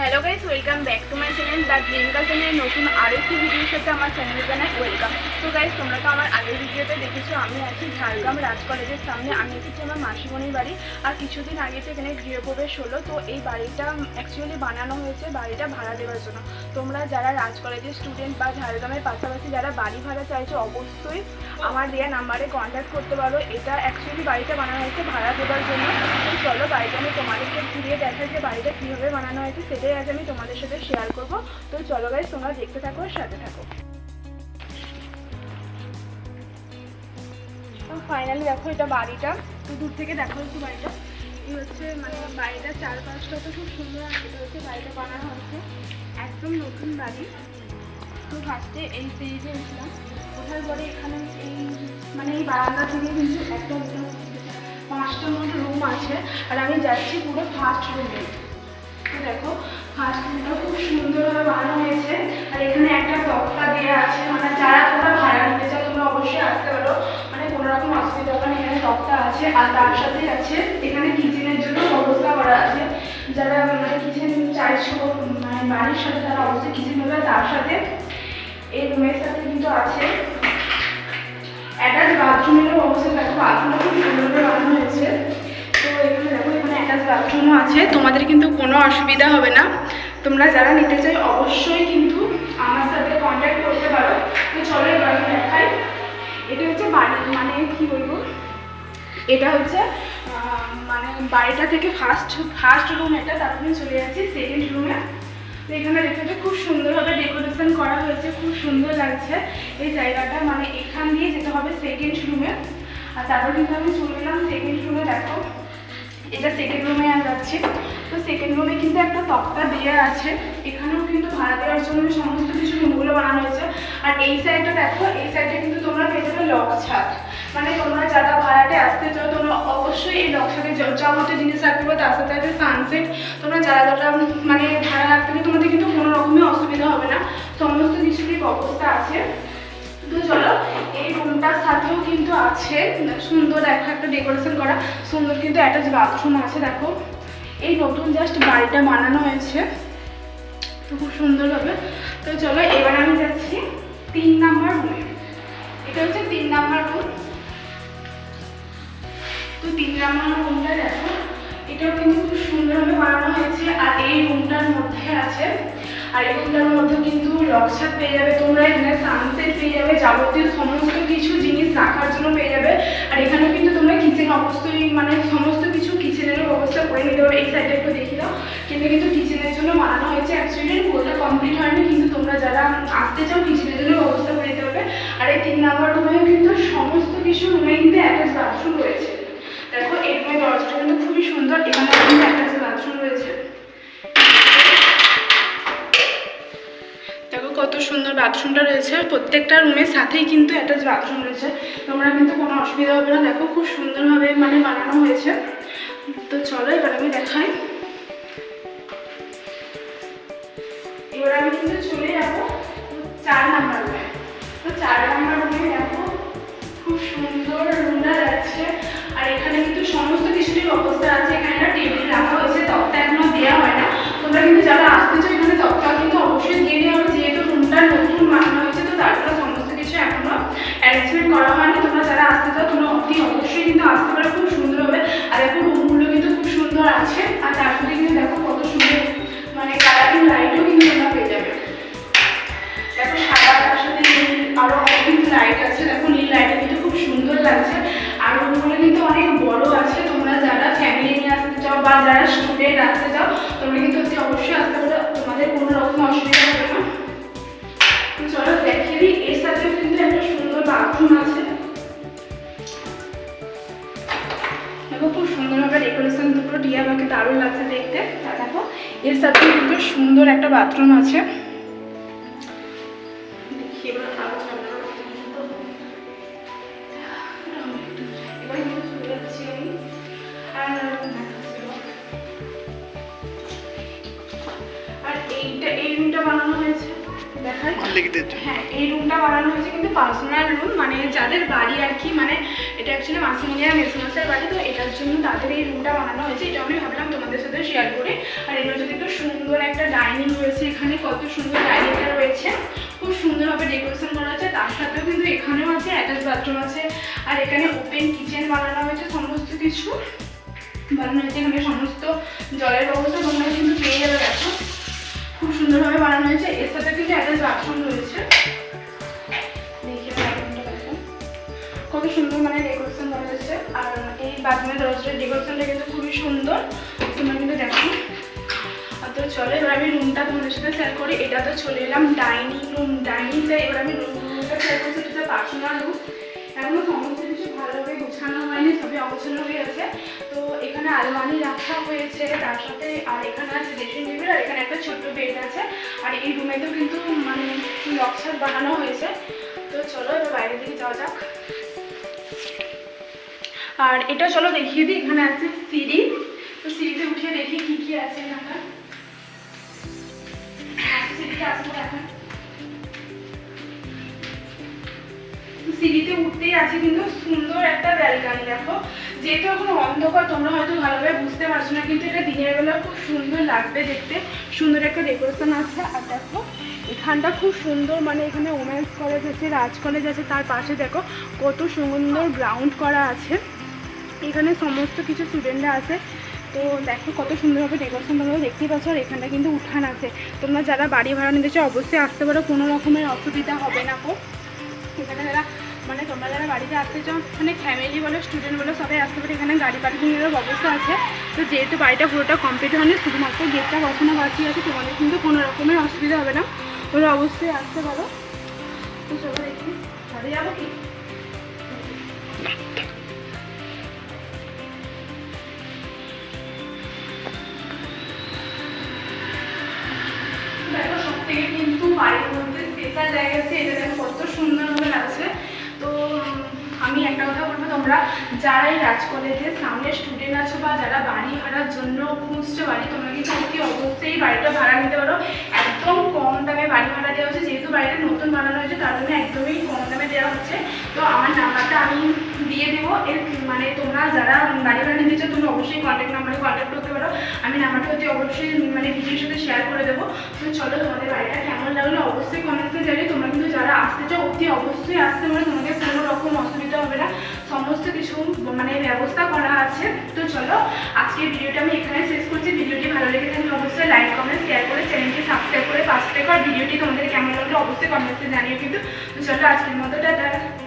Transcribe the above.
Hello guys welcome back to my channel the green চ্যানেলের নতুন আরও একটি ভিডিওর সাথে আমার চ্যানেল জানাই ওয়েলকাম তো গাইস তোমরা তো আমার আগের ভিডিওতে দেখেছ, আমি আছি ঝাড়গ্রাম রাজ কলেজের সামনে। আমি এসেছি আমার মাসিমণির বাড়ি। আর কিছুদিন আগে তো এখানে গৃহপ্রবেশ হলো। তো এই বাড়িটা অ্যাকচুয়ালি বানানো হয়েছে বাড়িটা ভাড়া দেওয়ার জন্য। তোমরা যারা রাজ কলেজের স্টুডেন্ট বা ঝাড়গ্রামের পাশাপাশি যারা বাড়ি ভাড়া চাইছো, অবশ্যই আমার দেওয়া নাম্বারে কন্ট্যাক্ট করতে পারো। এটা অ্যাকচুয়ালি বাড়িটা বানানো হয়েছে ভাড়া দেওয়ার জন্য। তো চলো বাড়িটা আমি তোমাদেরকে ঘুরিয়ে দেখাই যে বাড়িটা কীভাবে বানানো হয়েছে সেটাই আজ আমি তোমাদের সাথে শেয়ার করব। তো চলো গাইজ তোমরা দেখতে থাকো আর সাথে থাকো। ফাইনালি দেখো এটা বাড়িটা। তো দূর থেকে দেখো একটু বাড়িটা। এই হচ্ছে মানে বাড়িটা চারপাশটা তো খুব সুন্দর আর এটা হচ্ছে বাড়িটা বানানো হয়েছে একদম নতুন বাড়ি। তো ফার্স্টে এই সিরিজে উঠলাম ওঠার পরে এখানে এই মানে এই বারান্দা থেকে কিন্তু একটা দুটো পাঁচটার মতো রুম আছে। আর আমি যাচ্ছি পুরো ফার্স্ট রুমে তো দেখো ফার্স্ট খুব সুন্দরভাবে বানানো হয়েছে। আর এখানে একটা তক্তা দেওয়া আছে। মানে যারা ভাড়া নিতে চাও, তোমরা অবশ্যই আসতে পারো। মানে কোনো রকম অসুবিধা হবে এখানে তক্তা আছে আর তার সাথে আছে এখানে কিচেনের জন্য ব্যবস্থা করা আছে। যারা মানে কিচেন চাইছো মানে বাড়ির সাথে তারা অবশ্যই কিচেন হবে তার সাথে এই রুমের কিন্তু আছে। অ্যাটাচ বাথরুমেরও অবস্থা দেখো। বাথরুমটা খুব সুন্দরভাবে বানানো হয়েছে। অ্যাটাচ বাথরুমও আছে, তোমাদের কিন্তু কোনো অসুবিধা হবে না। তোমরা যারা নিতে চাই অবশ্যই কিন্তু আমার সাথে কন্ট্যাক্ট করতে পারো। তো চলো এবার আমি দেখাই। এটা হচ্ছে বাড়ি মানে কি বলব? এটা হচ্ছে মানে বাড়িটা থেকে ফার্স্ট ফার্স্ট রুম এটা, তারপরে চলে যাচ্ছি সেকেন্ড রুমে তো এখানে দেখতে খুব সুন্দরভাবে ডেকোরেশন করা হয়েছে, খুব সুন্দর লাগছে। এই জায়গাটা মানে এখান দিয়ে যেতে হবে সেকেন্ড রুমে আর তারপর কিন্তু আমি চলে এলাম সেকেন্ড রুমে দেখো। এটা সেকেন্ড রুমে যাচ্ছি তো সেকেন্ড রুমে কিন্তু একটা তক্তা দেওয়া আছে। এখানেও কিন্তু ভাড়া দেওয়ার জন্য সমস্ত কিছু রুমগুলো বানানো হয়েছে। আর এই সাইডটা দেখো, এই সাইডে কিন্তু তোমরা পেয়ে যাবে লক ছাদ। মানে তোমরা যারা ভাড়াটে আসতে চাও, তোমরা অবশ্যই এই লক ছাদে যাবতীয় জিনিস রাখতে পারো। তার সাথে আছে সানসেট তোমরা যারা যারা মানে ভাড়া রাখতে তোমাদের কিন্তু কোনো রকমের অসুবিধা হবে না। সমস্ত কিছুরই ব্যবস্থা আছে। তো চলো, এই রুমটার সাথেও কিন্তু আছে, সুন্দর একটা একটা ডেকোরেশন করা, সুন্দর কিন্তু অ্যাটাচ বাথরুম আছে, দেখো। এই নতুন জাস্ট বাড়িটা বানানো হয়েছে, তো খুব সুন্দরভাবে তো চলো, এবার আমি যাচ্ছি তিন নাম্বার রুমে এটা হচ্ছে তিন নাম্বার রুম তো তিন নাম্বার রুমটা দেখো, এটাও কিন্তু খুব সুন্দরভাবে বানানো হয়েছে, আর এই রুমটার মধ্যে আছে আর রুমটার মধ্যে কিন্তু লকছাদ পেয়ে যাবে তোমরা, এখানে সানসেট পেয়ে যাবে, যাবতীয় সমস্ত কিছু জিনিস রাখার জন্য পেয়ে যাবে। আর এখানে কিন্তু তোমরা কিচেন অবশ্যই মানে সমস্ত কিছু কিচেনেরও ব্যবস্থা করে নিতে পারবে এই সাইডটা একটু দেখি দাও কিন্তু কিন্তু কিচেনের জন্য বানানো হয়েছে অ্যাকচুয়ালি পুরোটা কমপ্লিট হয়নি, কিন্তু তোমরা যারা আসতে চাও কিচেনের জন্য ব্যবস্থা করে দিতে পারবে। আর এই তিন নাম্বার রুমেও কিন্তু সমস্ত কিছু রুমে কিন্তু অ্যাটাচ বাথরুম রয়েছে। দেখো এই রুমের দরজাটা কিন্তু খুবই সুন্দর, এখানে কিন্তু অ্যাটাচ বাথরুম রয়েছে। সুন্দর বাথরুমটা রয়েছে। প্রত্যেকটা রুমের সাথেই কিন্তু অ্যাটাচ বাথরুম রয়েছে। তোমরা কিন্তু কোনো অসুবিধা হবে না। দেখো খুব সুন্দরভাবে মানে বানানো হয়েছে। তো চলো এবার আমি দেখাই। এবার আমি কিন্তু চলে যাব চার নাম্বার রুমে তো চার নাম্বার রুমে দেখো খুব সুন্দর রুমটা যাচ্ছে। আর এখানে কিন্তু সমস্ত কিছুরই অবস্থা আছে। এখানে একটা টেবিল রাখা হয়েছে। তক্তা এখনও দেওয়া হয় না। তোমরা কিন্তু যারা করা হয়নি তোমরা যারা আসতে চাও তোমরা অতি অবশ্যই কিন্তু আসতে পারো, খুব সুন্দর হবে। আর এখন রুমগুলো কিন্তু খুব সুন্দর আছে। আর তার সাথে কিন্তু দেখো কত সুন্দর মানে কালারিং লাইটও কিন্তু তোমরা পেয়ে যাবে। দেখো সাদা তার সাথে নীল আরও অনেক কিন্তু লাইট আছে, দেখো নীল লাইটটা কিন্তু খুব সুন্দর লাগছে। আর রুমগুলো কিন্তু অনেক বড় আছে, তোমরা যারা ফ্যামিলি নিয়ে আসতে চাও বা যারা দিয়ে আমাকে দারুণ লাগছে দেখতে। দেখো এর সাথে কিন্তু সুন্দর একটা বাথরুম আছে। এই রুমটা বানানো হয়েছে। দেখাই। হ্যাঁ এই রুমটা বানানো হয়েছে কিন্তু পার্সোনাল রুম মানে যাদের বাড়ি আর কি মানে এটা অ্যাকচুয়ালি মাসিমিনিয়া মেসমাসের বাড়ি তো জন্য তাদের এই রুমটা বানানো হয়েছে, এটা আমি ভাবলাম তোমাদের সাথে শেয়ার করে। আর এগুলো যদি একটু সুন্দর একটা ডাইনিং রয়েছে এখানে, কত সুন্দর ডাইনিংটা রয়েছে। খুব সুন্দরভাবে ডেকোরেশন করা আছে, তার সাথেও কিন্তু এখানেও আছে অ্যাটাচ বাথরুম আছে। আর এখানে ওপেন কিচেন বানানো হয়েছে সমস্ত কিছু। বানানো হয়েছে এখানে সমস্ত জলের ব্যবস্থা তোমরা কিন্তু পেয়ে যাবে, দেখো। খুব সুন্দরভাবে বানানো হয়েছে, এর সাথে কিন্তু অ্যাটাচ বাথরুম রয়েছে। দেখি কত সুন্দর মানে ডেকোরেশন করা হয়েছে। আর বাথরুমের দরজার ডেকোরেশনটা কিন্তু খুবই সুন্দর। তোমরা কিন্তু দেখো। তো চলো, এবার আমি রুমটা তোমাদের সাথে শেয়ার করি। এটা তো চলে এলাম ডাইনিং রুম ডাইনিংটা এবার আমি রুমটা শেয়ার করছি এটা পার্সোনাল রুম এখনও সমস্ত কিছু ভালোভাবে গোছানো হয়নি, সবই অগোছানো হয়ে আছে তো এখানে আলমারি রাখা হয়েছে, তার সাথে আর এখানে আছে ড্রেসিং টেবিল আর এখানে একটা ছোট্ট বেড আছে। আর এই রুমে তো কিন্তু মানে নকশা বানানো হয়েছে। তো চলো, এবার বাইরের দিকে যাওয়া যাক। আর এটা চলো দেখিয়ে দিই, এখানে আছে সিঁড়ি। তো সিঁড়িতে উঠে দেখি কি কি আছে সিঁড়িতে সিঁড়িতে উঠতেই আছে কিন্তু সুন্দর একটা ব্যালকানি, দেখো। যেহেতু এখন অন্ধকার, তোমরা হয়তো ভালোভাবে বুঝতে পারছ না, কিন্তু এটা দিনের বেলা খুব সুন্দর লাগবে দেখতে। সুন্দর একটা ডেকোরেশন আছে। আর দেখো, এখানটা খুব সুন্দর মানে এখানে ওমেন্স কলেজ আছে, রাজ কলেজ আছে, তার পাশে দেখো কত সুন্দর গ্রাউন্ড করা আছে। এখানে সমস্ত কিছু স্টুডেন্টরা আছে। তো দেখো কত সুন্দরভাবে ডেকোরেশন তোমরা দেখতেই পাচ্ছ, আর এখানটা কিন্তু উঠান আছে। তোমরা যারা বাড়ি ভাড়া নিতে চাও, অবশ্যই আসতে পারো। কোনো রকমের অসুবিধা হবে না কো এখানে যারা মানে তোমরা যারা বাড়িতে আসতে চাও মানে ফ্যামিলি বলো স্টুডেন্ট বলো, সবাই আসতে পারে। এখানে গাড়ি পার্কিংয়েরও ব্যবস্থা আছে। তো যেহেতু বাড়িটা পুরোটা কমপ্লিট হয়নি, শুধুমাত্র গেটটা বসানো বাকি আছে, তোমাদের কিন্তু কোনো রকমের অসুবিধা হবে না। তোমরা অবশ্যই আসতে পারো। তো চলো দেখি যাব কি? বাড়ির মধ্যে স্পেশাল জায়গা আছে এটা কত সুন্দরভাবে লাগছে। তো আমি একটা কথা বলব, তোমরা যারাই রাজ কলেজের সামনে স্টুডেন্ট আছো বা যারা বাড়ি ভাড়ার জন্য খুঁজছো, বাড়ি, তোমরা কিন্তু অতি অবশ্যই বাড়িটা ভাড়া নিতে পারো। একদম কম দামে বাড়ি ভাড়া দেওয়া হচ্ছে, যেহেতু বাড়িটা নতুন বানানো হয়েছে, তার জন্য একদমই কম দামে দেওয়া হচ্ছে। তো আমার নাম্বারটা আমি দিয়ে দেবো। এর মানে তোমরা যারা বাড়ি ভাড়া নিতে চাও, তোমরা অবশ্যই কন্ট্যাক্ট নাম্বারে কন্ট্যাক্ট করতে পারো। আমি নাম্বারটা অতি অবশ্যই মানে ভিডিওর সাথে শেয়ার করে দেবো। তো চলো তোমাদের বাড়িটা কেমন লাগল, অবশ্যই কমেন্টে জানিয়ে তোমরা কিন্তু যারা আসতে চাও, অতি অবশ্যই আসতে পারো। তোমাদের কোনো রকম অসুবিধা হবে না। সমস্ত কিছু মানে ব্যবস্থা করা আছে। তো চলো, আজকের ভিডিওটা আমি এখানে শেষ করছি। ভিডিওটি ভালো লেগে থাকলে অবশ্যই লাইক কমেন্ট শেয়ার করে চ্যানেলটি সাবস্ক্রাইব করে পাশে থেকে আর ভিডিওটি তোমাদের কেমন লাগল অবশ্যই কমেন্টে জানিয়ে কিন্তু। তো চলো, আজকের মতোটা টাটা।